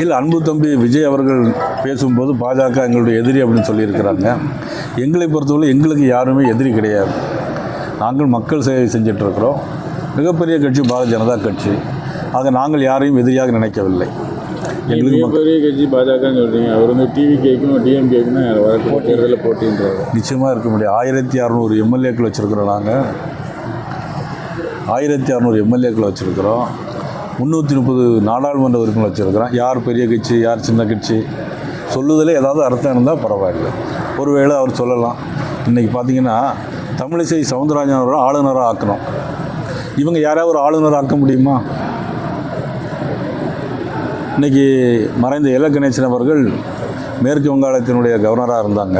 இல்லை அன்பு தம்பி விஜய் அவர்கள் பேசும்போது பாஜக எங்களுடைய எதிரி அப்படின்னு சொல்லியிருக்கிறாங்க. எங்களை பொறுத்தவரை எங்களுக்கு யாருமே எதிரி கிடையாது. நாங்கள் மக்கள் சேவை செஞ்சிட்ருக்கிறோம் மிகப்பெரிய கட்சி பாரதிய ஜனதா கட்சி. ஆக நாங்கள் யாரையும் எதிரியாக நினைக்கவில்லை. எங்களுக்கு மிகப்பெரிய கட்சி பாஜகன்னு சொல்றீங்க. அவர் வந்து டிவி கேக்கும் டிஎம் கேக்குன்னு வரக்கூடிய தேர்தலில் போட்டின்றாரு. நிச்சயமாக இருக்க முடியும் ஆயிரத்தி அறநூறு எம்எல்ஏக்கள் வச்சுருக்கிறோம் நாங்கள் ஆயிரத்தி அறநூறு எம்எல்ஏக்கள் வச்சுருக்கிறோம். முந்நூற்றி முப்பது நாடாளுமன்ற உறுப்பினர் வச்சுருக்கிறோம். யார் பெரிய கட்சி யார் சின்ன கட்சி சொல்லுதலே ஏதாவது அர்த்தம் இருந்தால் பரவாயில்லை. ஒருவேளை அவர் சொல்லலாம். இன்றைக்கி பார்த்தீங்கன்னா தமிழிசை சவுந்தரராஜன் அவரை ஆளுநராக ஆக்கணும். இவங்க யாராவது ஒரு ஆளுநர் ஆக்க முடியுமா? இன்றைக்கி மறைந்த இல கணேசன் அவர்கள் மேற்கு வங்காளத்தினுடைய கவர்னராக இருந்தாங்க.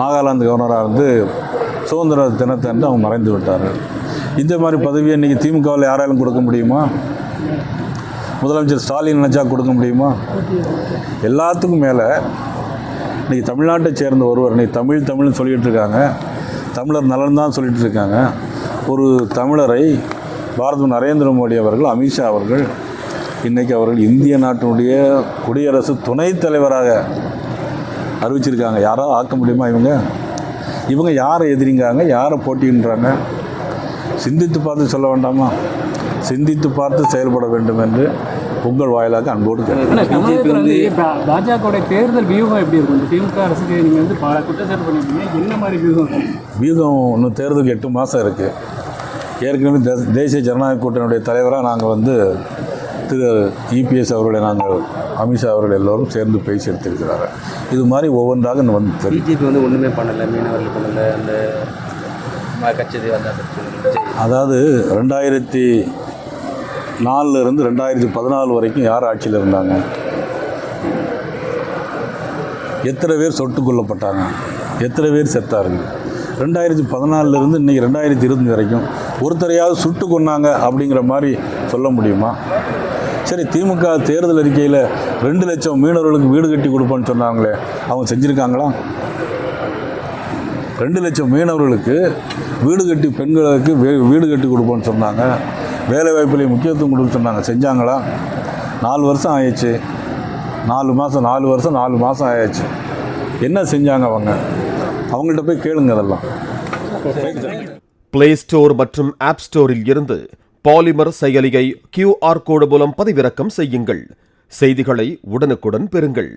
நாகாலாந்து கவர்னராக இருந்து சுதந்திர தினத்தன்று அவங்க மறைந்து விட்டார்கள். இந்த மாதிரி பதவியை இன்றைக்கி திமுகவில் யாராலும் கொடுக்க முடியுமா? முதலமைச்சர் ஸ்டாலின் நினச்சா கொடுக்க முடியுமா? எல்லாத்துக்கும் மேலே இன்றைக்கி தமிழ்நாட்டை சேர்ந்த ஒருவர் இன்றைக்கி தமிழ் தமிழ்னு சொல்லிகிட்டு இருக்காங்க. தமிழர் நலன் தான் சொல்லிகிட்டு இருக்காங்க. ஒரு தமிழரை பாரத நரேந்திர மோடி அவர்கள் அமித்ஷா அவர்கள் இன்றைக்கி அவர்கள் இந்திய நாட்டினுடைய குடியரசு துணைத் தலைவராக அறிவிச்சிருக்காங்க. யாராவது ஆக்க முடியுமா இவங்க? இவங்க யாரை எதிரிங்காங்க யாரை போட்டின்றாங்க? சிந்தித்து பார்த்து சொல்ல வேண்டாமா? சிந்தித்து பார்த்து செயல்பட வேண்டும் என்று உங்கள் வாயிலாக அன்போடு கேட்கிறேன். ஆனா தமிழகத்துல வந்து பா- பாஜகவோட தேர்தல் வியூகம் எப்படி இருக்கும்? திமுக அரசுக்கு நீங்க வந்து பல குற்றச்சாட்டு பண்ணிருக்கீங்க என்ன மாதிரி வியூகம்? வீதம் இன்னும் தேர்தலுக்கு எட்டு மாதம் இருக்குது ஏற்கனவே தே- தேசிய ஜனநாயக கூட்டணியுடைய தலைவராக நாங்கள் வந்து திரு இபிஎஸ் அவர்களை நாங்கள் அமித்ஷா அவர்கள் எல்லோரும் சேர்ந்து பேசி எடுத்திருக்கிறார்கள். இது மாதிரி ஒவ்வொன்றாக இன்னும் வந்து தெரியும். பிஜேபி வந்து ஒன்றுமே பண்ணலை மீனவர்கள் பண்ணலை அந்த கட்சி அதாவது ரெண்டாயிரத்தி நாலுலேருந்து ரெண்டாயிரத்தி பதினாலு வரைக்கும் யார் ஆட்சியில் இருந்தாங்க? எத்தனை பேர் சொட்டு கொல்லப்பட்டாங்க? எத்தனை பேர் செத்தாருங்க ரெண்டாயிரத்தி பதினாலிருந்து இன்றைக்கி ரெண்டாயிரத்தி இருபது வரைக்கும் ஒருத்தரையாவது சுட்டு கொன்னாங்க அப்படிங்கிற மாதிரி சொல்ல முடியுமா? சரி திமுக தேர்தல் அறிக்கையில் ரெண்டு லட்சம் மீனவர்களுக்கு வீடு கட்டி கொடுப்போன்னு சொன்னாங்களே அவங்க செஞ்சுருக்காங்களா? ரெண்டு லட்சம் மீனவர்களுக்கு வீடு கட்டி பெண்களுக்கு வீ- வீடு கட்டி கொடுப்போன்னு சொன்னாங்க. வேலை முக்கியத்துவம் கொடுக்க சொன்னாங்க. செஞ்சாங்களா? நாலு வருஷம் ஆயிடுச்சு. நாலு மாதம் நாலு வருஷம் நாலு மாதம் ஆயாச்சு என்ன செஞ்சாங்க அவங்க? அவங்கள்ட்ட போய் கேளுங்க அதெல்லாம். பிளே ஸ்டோர் மற்றும் ஆப் ஸ்டோரில் இருந்து பாலிமர் செயலியை கியூஆர் கோடு மூலம் பதிவிறக்கம் செய்யுங்கள். செய்திகளை உடனுக்குடன் பெறுங்கள்.